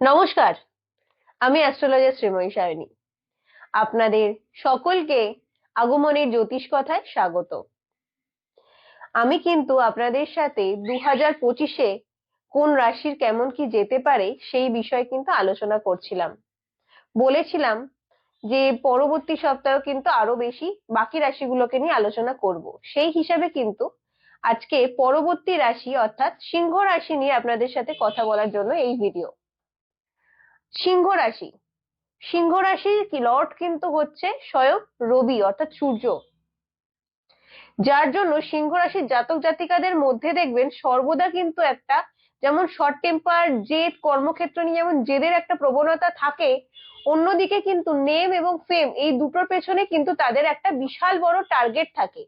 নমস্কার, আমি অ্যাস্ট্রোলজার শ্রীময়ী সায়নী আপনাদের সকলকে আগমনের জ্যোতিষ কথায় স্বাগত। আমি কিন্তু আপনাদের সাথে দু হাজার পঁচিশে কোন রাশির কেমন কি যেতে পারে সেই বিষয়ে কিন্তু আলোচনা করছিলাম। বলেছিলাম যে পরবর্তী সপ্তাহ কিন্তু আরও বেশি বাকি রাশিগুলোকে নিয়ে আলোচনা করব। সেই হিসাবে কিন্তু আজকে পরবর্তী রাশি অর্থাৎ সিংহ রাশি নিয়ে আপনাদের সাথে কথা বলার জন্য এই ভিডিও। সিংহ রাশি। সিংহ রাশির লর্ড কিন্তু হচ্ছে স্বয়ং রবি, অর্থাৎ সূর্য। যার জন্য সিংহ রাশির জাতক জাতিকাদের মধ্যে দেখবেন সর্বদা কিন্তু একটা যেমন শর্ট টেম্পার জেদ, কর্মক্ষেত্র নিয়ে যেমন জেদের একটা প্রবণতা থাকে, অন্যদিকে কিন্তু নেম এবং ফেম এই দুটোর পেছনে কিন্তু তাদের একটা বিশাল বড় টার্গেট থাকে।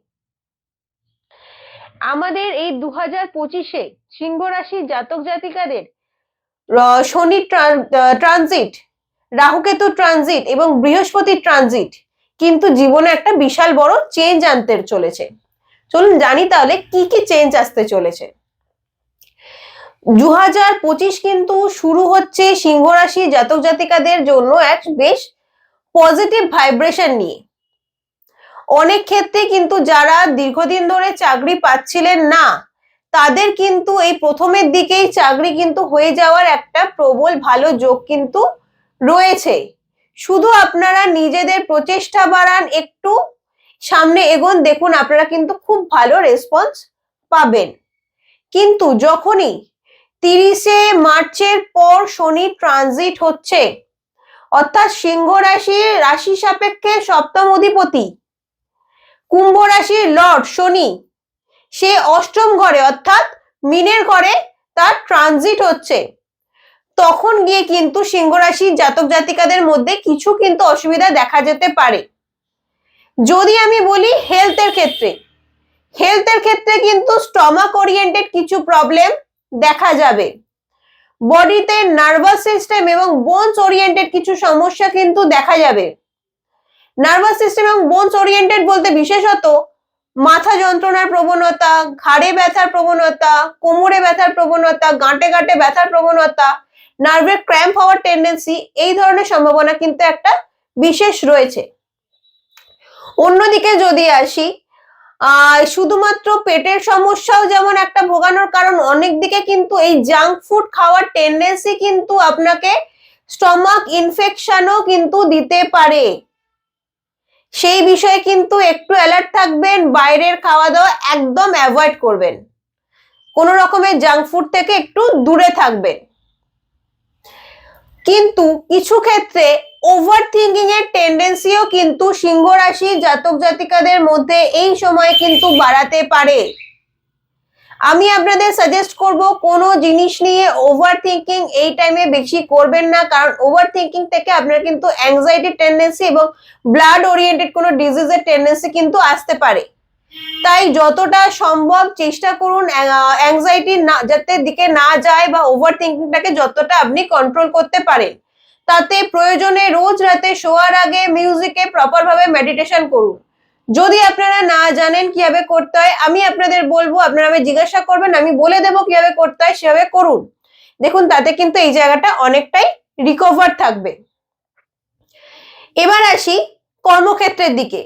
আমাদের এই দু হাজার পঁচিশে সিংহ রাশির জাতক জাতিকাদের শনি ট্রানজিট, রাহুকেতু ট্রানজিট এবং বৃহস্পতি ট্রানজিট কিন্তু জীবনে একটা বিশাল বড় চেঞ্জ আনতে চলেছে। চলুন জানি তাহলে কি কি চেঞ্জ আসতে চলেছে। দু হাজার পঁচিশ কিন্তু শুরু হচ্ছে সিংহ রাশি জাতক জাতিকাদের জন্য এক বেশ পজিটিভ ভাইব্রেশন নিয়ে। অনেক ক্ষেত্রে কিন্তু যারা দীর্ঘদিন ধরে চাকরি পাচ্ছিলেন না তাদের কিন্তু এই প্রথমের দিকেই চাকরি কিন্তু হয়ে যাওয়ার একটা প্রবল ভালো যোগ কিন্তু রয়েছে। শুধু আপনারা নিজেদের প্রচেষ্টা বাড়ান, একটু সামনে এগোন, দেখুন আপনারা কিন্তু খুব ভালো রেসপন্স পাবেন। কিন্তু যখনই তিরিশে মার্চের পর শনি ট্রানজিট হচ্ছে, অর্থাৎ সিংহ রাশির রাশি সাপেক্ষে সপ্তম অধিপতি, কুম্ভ রাশির লর্ড শনি সে অষ্টম ঘরে, অর্থাৎ মিনের ঘরে তার ট্রানজিট হচ্ছে। তখন গিয়ে কিন্তু সিংহ রাশির জাতক জাতিকাদের মধ্যে কিছু কিন্তু অসুবিধা দেখা যেতে পারে। যদি আমি বলি হেলথের ক্ষেত্রে হেলথের ক্ষেত্রে কিন্তু স্টমাক ওরিয়েন্টেড কিছু প্রবলেম দেখা যাবে। বডিতে নার্ভাস সিস্টেম এবং বোনস ওরিয়েন্টেড কিছু সমস্যা কিন্তু দেখা যাবে। নার্ভাস সিস্টেম এবং বোনস ওরিয়েন্টেড বলতে বিশেষত মাথা যন্ত্রণার প্রবণতা, ঘাড়ে ব্যথার প্রবণতা, কোমরে ব্যথার প্রবণতা, গাঁটে গাঁটে ব্যথার প্রবণতা, নার্ভের ক্র্যাম্প হওয়ার টেন্ডেন্সি এই ধরনের সম্ভাবনা কিন্তু একটা বিশেষ রয়েছে। অন্যদিকে যদি আসি শুধুমাত্র পেটের সমস্যাও যেমন একটা ভোগানোর কারণ, অনেক দিকে কিন্তু এই জাঙ্ক ফুড খাওয়ার টেন্ডেন্সি কিন্তু আপনাকে স্টমাক ইনফেকশনও কিন্তু দিতে পারে। সেই বিষয়ে কিন্তু একটু অ্যালার্ট থাকবেন, বাইরের খাওয়া দাওয়া একদম অ্যাভয়েড করবেন। কোন রকমের জাঙ্ক ফুড থেকে একটু দূরে থাকবেন। কিন্তু কিছু ক্ষেত্রে ওভার থিঙ্কিং এর টেন্ডেন্সিও কিন্তু সিংহ রাশি জাতক জাতিকাদের মধ্যে এই সময় কিন্তু বাড়াতে পারে। আমি আপনাদের সাজেস্ট করব কোনো জিনিস নিয়ে ওভার থিঙ্কিং এই টাইমে বেশি করবেন না, কারণ ওভার থিঙ্কিং থেকে আপনার কিন্তু অ্যাংজাইটি টেন্ডেন্সি এবং ব্লাড ওরিয়েন্টেড কোনো ডিজিজের টেন্ডেন্সি কিন্তু আসতে পারে। তাই যতটা সম্ভব চেষ্টা করুন অ্যাংজাইটি না, যাতে দিকে না যায় বা ওভার থিঙ্কিংটাকে যতটা আপনি কন্ট্রোল করতে পারেন। তাতে প্রয়োজনে রোজ রাতে শোয়ার আগে মিউজিকে প্রপার ভাবে মেডিটেশন করুন। যদি আপনারা না জানেন কীভাবে করতে হয়, আমি আপনাদের বলব, আপনারা আমি জিজ্ঞাসা করবেন, আমি বলে দেবো কীভাবে করতে হয়, সেভাবে করুন। দেখুন, তাতে কিন্তু এই জায়গাটা অনেকটাই রিকভার থাকবে। এবার আসি কর্মক্ষেত্রের দিকে।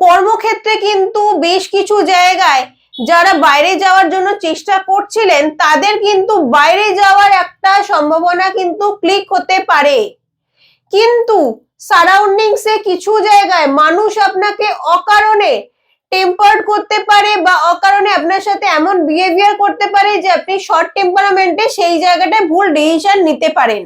কর্মক্ষেত্রে কিন্তু বেশ কিছু জায়গায় যারা বাইরে যাওয়ার জন্য চেষ্টা করছিলেন, তাদের কিন্তু বাইরে যাওয়ার একটা সম্ভাবনা কিন্তু ক্লিক হতে পারে। কিন্তু সারাউন্ডিংস কিছু জায়গায় মানুষ আপনাকে অকারণে টেম্পার্ড করতে পারে বা অকারণে আপনার সাথে এমন বিহেভিয়ার করতে পারে যে আপনি শর্ট টেম্পারামেন্টে সেই জায়গাটায় ভুল ডিসিশন নিতে পারেন।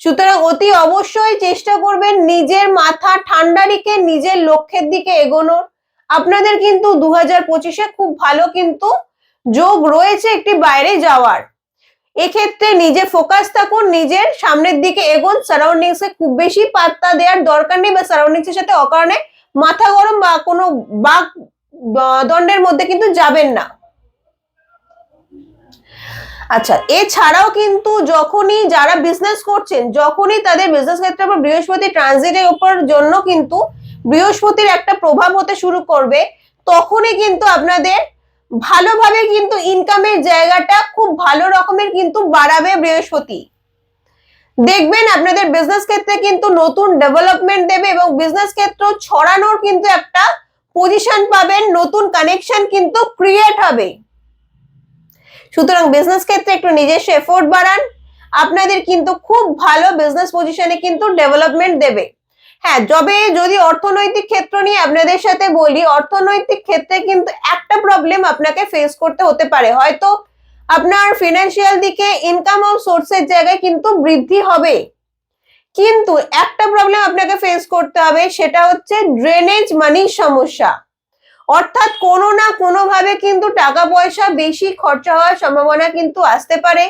সুতরাং অতি অবশ্যই চেষ্টা করবেন নিজের মাথা ঠান্ডা রেখে নিজের লক্ষ্যের দিকে এগোনোর। আপনাদের কিন্তু দু হাজার পঁচিশে খুব ভালো কিন্তু যোগ রয়েছে একটি বাইরে যাওয়ার। এক্ষেত্রে নিজে ফোকাস থাকুন, নিজের সামনের দিকে এগোন। সারাউন্ডিংস এ খুব বেশি পাত্তা দেওয়ার দরকার নেই বা সারাউন্ডিংস এর সাথে অকারণে মাথা গরম বা কোনো বাক দণ্ডের মধ্যে কিন্তু যাবেন না। আচ্ছা এছাড়াও কিন্তু যখনই যারা বিজনেস করছেন, যখনই তাদের বিজনেস ক্ষেত্রে উপর বৃহস্পতি ট্রানজিটের উপর জন্য কিন্তু বৃহস্পতির একটা প্রভাব হতে শুরু করবে, তখনই কিন্তু আপনাদের ভালোভাবে কিন্তু ইনকামের জায়গাটা খুব ভালো রকমের কিন্তু বাড়াবে বৃহস্পতি। দেখবেন আপনাদের বিজনেস ক্ষেত্রে কিন্তু নতুন ডেভেলপমেন্ট দেবে এবং বিজনেস ক্ষেত্র ছড়ানোর কিন্তু একটা পজিশন পাবেন, নতুন কানেকশন কিন্তু ক্রিয়েট হবে। সুতরাং বিজনেস ক্ষেত্রে একটু নিজস্ব এফোর্ট বাড়ান, আপনাদের কিন্তু খুব ভালো বিজনেস পজিশনে কিন্তু ডেভেলপমেন্ট দেবে। হ্যাঁ যবে যদি অর্থনৈতিক ক্ষেত্র নিয়ে আপনাদের সাথে বলি, অর্থনৈতিক ক্ষেত্রে কিন্তু একটা প্রবলেম আপনাকে ফেস করতে হতে পারে। হয়তো আপনার ফিনান্সিয়াল দিকে ইনকাম অফ সোর্সের জায়গায় কিন্তু বৃদ্ধি হবে। কিন্তু একটা প্রবলেম আপনাকে ফেস করতে হবে, সেটা হচ্ছে ড্রেনেজ মানির সমস্যা। অর্থাৎ কোনো না কোনো ভাবে কিন্তু টাকা পয়সা বেশি খরচা হওয়ার সম্ভাবনা কিন্তু আসতে পারে।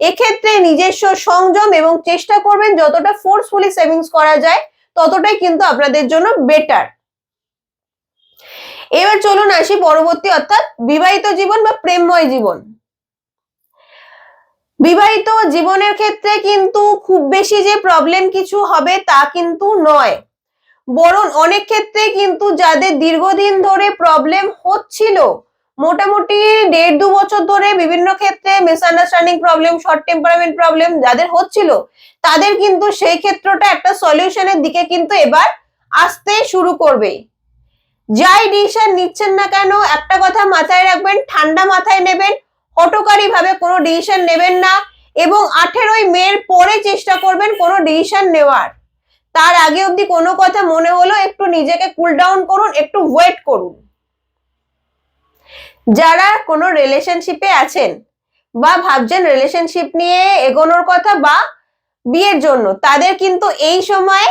এক্ষেত্রে নিজস্ব সংযম এবং চেষ্টা করবেন যতটা ফোর্সফুলি সেভিংস করা যায় ততটাই কিন্তু আপনাদের জন্য বেটার এবার চলুন আসি পরবর্তী, অর্থাৎ বিবাহিত জীবন বা প্রেমময় জীবন। বিবাহিত জীবনের ক্ষেত্রে কিন্তু খুব বেশি যে প্রবলেম কিছু হবে তা কিন্তু নয়। বরং অনেক ক্ষেত্রে কিন্তু যাদের দীর্ঘদিন ধরে প্রবলেম হচ্ছিল মোটামুটি দেড় দু বছর ধরে বিভিন্ন ক্ষেত্রে misunderstanding problem short temperament problem যাদের হচ্ছিল, তাদের কিন্তু সেই ক্ষেত্রটা একটা সলিউশনের দিকে কিন্তু এবার আসতে শুরু করবে। যাই ডিসিশন নিচ্ছেন না কেন, একটা কথা মাথায় রাখবেন, ঠান্ডা মাথায় নেবেন হটকারী ভাবে কোনো ডিসিশন নেবেন না এবং আঠেরোই মের পরে চেষ্টা করবেন কোনো ডিসিশন নেওয়ার। তার আগে অবধি কোনো কথা মনে হলো, একটু নিজেকে কুল ডাউন করুন, একটু ওয়েট করুন। যারা কোনো রিলেশনশিপে আছেন বা ভাবছেন রিলেশনশিপ নিয়ে এগোনোর কথা বা বিয়ের জন্য, তাদের কিন্তু এই সময়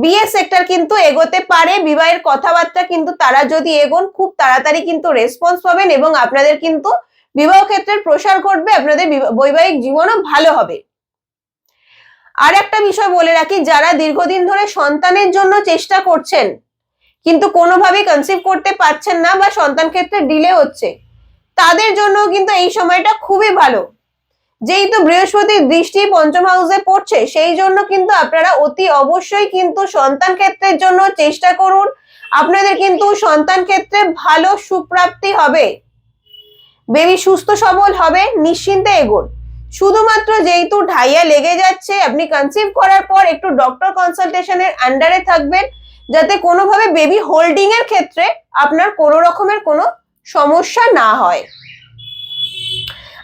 বিয়ে সেক্টর কিন্তু এগোতে পারে, বিবাহের কথাবার্তা কিন্তু তারা যদি এগোন, খুব তাড়াতাড়ি কিন্তু রেসপন্স পাবেন এবং আপনাদের কিন্তু বিবাহ ক্ষেত্রের প্রসার ঘটবে, আপনাদের বিবা- বৈবাহিক জীবনও ভালো হবে। আর একটা বিষয় বলে রাখি, যারা দীর্ঘদিন ধরে সন্তানের জন্য চেষ্টা করছেন কিন্তু কোনোভাবেই কনসিভ করতে পারছেন না বা সন্তান ক্ষেত্রে ডিলে হচ্ছে। তাদের জন্য কিন্তু এই সময়টা খুবই ভালো। যেহেতু বৃহস্পতির দৃষ্টি পঞ্চম হাউসে পড়ছে, সেই জন্য কিন্তু আপনারা অতি অবশ্যই কিন্তু সন্তান ক্ষেত্রের জন্য চেষ্টা করুন। আপনাদের কিন্তু সন্তান ক্ষেত্রে ভালো সুপ্রাপ্তি হবে। বেবি সুস্থ সবল হবে, নিশ্চিন্তে এগোন। শুধুমাত্র যেহেতু ঢাইয়া লেগে যাচ্ছে, আপনি কনসিভ করার পর একটু ডক্টর কনসালটেশনের আন্ডারে থাকবেন। যাতে কোনোভাবে বেবি হোল্ডিং এর ক্ষেত্রে আপনার কোনো রকমের কোনো সমস্যা না হয়।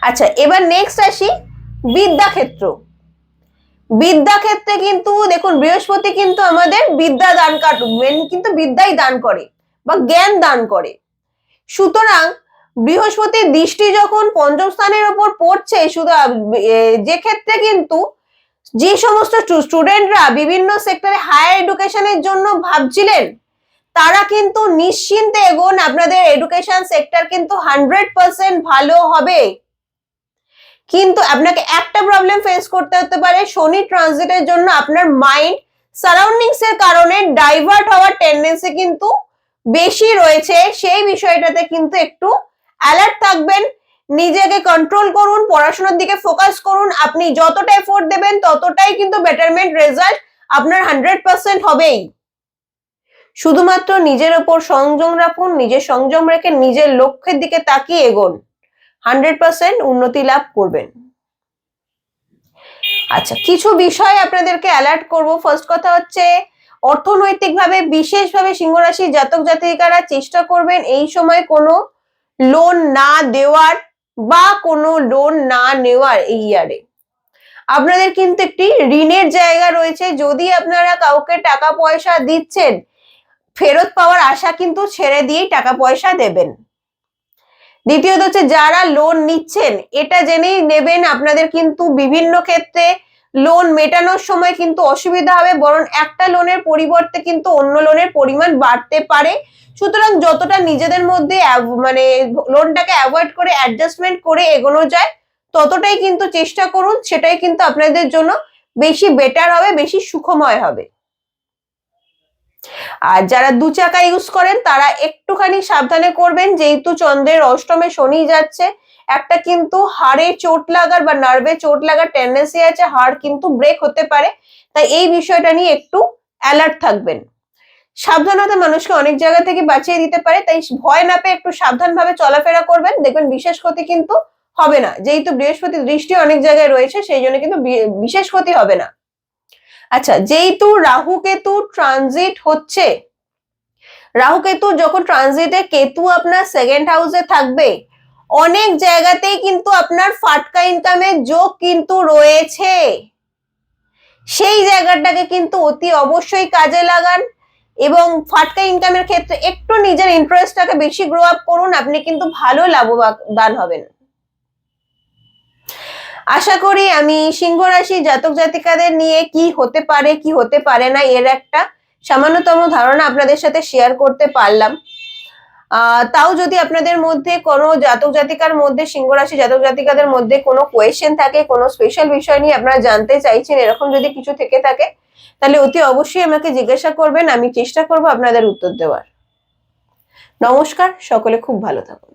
আচ্ছা এবার নেক্সট আসি বিদ্যা ক্ষেত্র বিদ্যা ক্ষেত্রে কিন্তু দেখুন, বৃহস্পতি কিন্তু আমাদের বিদ্যা দান মেন কিন্তু বিদ্যাই দান করে বা জ্ঞান দান করে। সুতরাং বৃহস্পতির দৃষ্টি যখন পঞ্চম স্থানের ওপর পড়ছে শুধু যে ক্ষেত্রে কিন্তু যে সমস্ত স্টুডেন্টরা বিভিন্ন সেক্টরে হায়ার এডুকেশনের জন্য ভাবছিলেন, তারা কিন্তু নিশ্চিন্তে এগোন, আপনাদের এডুকেশন সেক্টর কিন্তু হান্ড্রেড পার্সেন্ট ভালো হবে। কিন্তু আপনাকে একটা প্রবলেম ফেস করতে হতে পারে শনি ট্রানজিটের জন্য আপনার মাইন্ড সারাউন্ডিংস এর কারণে ডাইভার্ট হওয়ার টেন্ডেন্সি কিন্তু বেশি রয়েছে। সেই বিষয়টাতে কিন্তু একটু অ্যালার্ট থাকবেন। নিজেকে কন্ট্রোল করুন, পড়াশোনার দিকে ফোকাস করুন, আপনি যতটা এফোর্ট দেবেন ততটাই কিন্তু বেটারমেন্ট রেজাল্ট আপনার হান্ড্রেড পার্সেন্ট হবেই। শুধুমাত্র নিজের ওপর সংযম রাখুন, নিজের সংযম রেখে নিজের লক্ষ্যের দিকে তাকিয়ে এগোন। হান্ড্রেড পার্সেন্ট উন্নতি লাভ করবেন। আচ্ছা কিছু বিষয় আপনাদেরকে অ্যালার্ট করব। ফার্স্ট কথা হচ্ছে, অর্থনৈতিকভাবে, বিশেষভাবে সিংহ রাশির জাতক জাতিকারা চেষ্টা করবেন এই সময় কোনো লোন না দেওয়ার বা কোনো লোন না নেওয়ার এই ইয়ারে আপনাদের কিন্তু একটি ঋণের জায়গা রয়েছে। যদি আপনারা কাউকে টাকা পয়সা দিচ্ছেন, ফেরত পাওয়ার আশা কিন্তু ছেড়ে দিয়েই টাকা পয়সা দেবেন। দ্বিতীয়ত হচ্ছে, যারা লোন নিচ্ছেন, এটা জেনেই নেবেন। আপনাদের কিন্তু বিভিন্ন ক্ষেত্রে লোন মেটানোর সময় কিন্তু অসুবিধা হবে, বরং একটা লোনের পরিবর্তে কিন্তু অন্য লোনের পরিমাণ বাড়তে পারে। সুতরাং যতটা নিজেদের মধ্যে মানে লোনটাকে অ্যাভয়েড করে অ্যাডজাস্টমেন্ট করে এগোনো যায়, ততটাই কিন্তু চেষ্টা করুন, সেটাই কিন্তু আপনাদের জন্য বেশি বেটার হবে, বেশি সুখময় হবে। আর যারা দু চাকা ইউজ করেন, তারা একটুখানি সাবধানে করবেন, যেহেতু চন্দ্রের অষ্টমে শনি যাচ্ছে একটা কিন্তু হাড়ে চোট লাগার বা নার্ভে চোট লাগার টেন্ডেন্সি আছে, হাড় কিন্তু ব্রেক হতে পারে। তাই এই বিষয়টা নিয়ে একটু অ্যালার্ট থাকবেন। সাবধানতা মানুষকে অনেক জায়গা থেকে বাঁচিয়ে দিতে পারে, তাই ভয় না পেয়ে একটু সাবধানভাবে চলাফেরা করবেন। দেখবেন বিশেষ ক্ষতি কিন্তু হবে না। যেহেতু বৃহস্পতি দৃষ্টি অনেক জায়গায় রয়েছে, সেই জন্য কিন্তু বিশেষ ক্ষতি হবে না। আচ্ছা যেহেতু রাহু কেতু ট্রানজিট হচ্ছে, রাহু কেতু যখন ট্রানজিটে কেতু আপনার সেকেন্ড হাউসে থাকবে অনেক জায়গাতেই কিন্তু আপনার ফাটকা ইনকামের যোগ কিন্তু রয়েছে। সেই জায়গাটাকে কিন্তু অতি অবশ্যই কাজে লাগান এবং ফাটকা ইনকামের ক্ষেত্রে একটু নিজের ইন্টারেস্টটাকে বেশি গ্রো আপ করুন, আপনি কিন্তু ভালো লাভবান হবেন। আশা করি আমি সিংহ রাশি জাতক জাতিকাদের নিয়ে কি হতে পারে, কি হতে পারে না, এর একটা সামান্যতম ধারণা আপনাদের সাথে শেয়ার করতে পারলাম। তাও যদি আপনাদের মধ্যে কোনো জাতক জাতিকার মধ্যে সিংহ রাশি জাতক জাতিকাদের মধ্যে কোনো কোয়েশ্চেন থাকে, কোনো স্পেশাল বিষয় নিয়ে আপনারা জানতে চাইছেন, এরকম যদি কিছু থেকে থাকে, তাহলে অতি অবশ্যই আমাকে জিজ্ঞাসা করবেন, আমি চেষ্টা করব আপনাদের উত্তর দেওয়ার। নমস্কার, সকলে খুব ভালো থাকুন।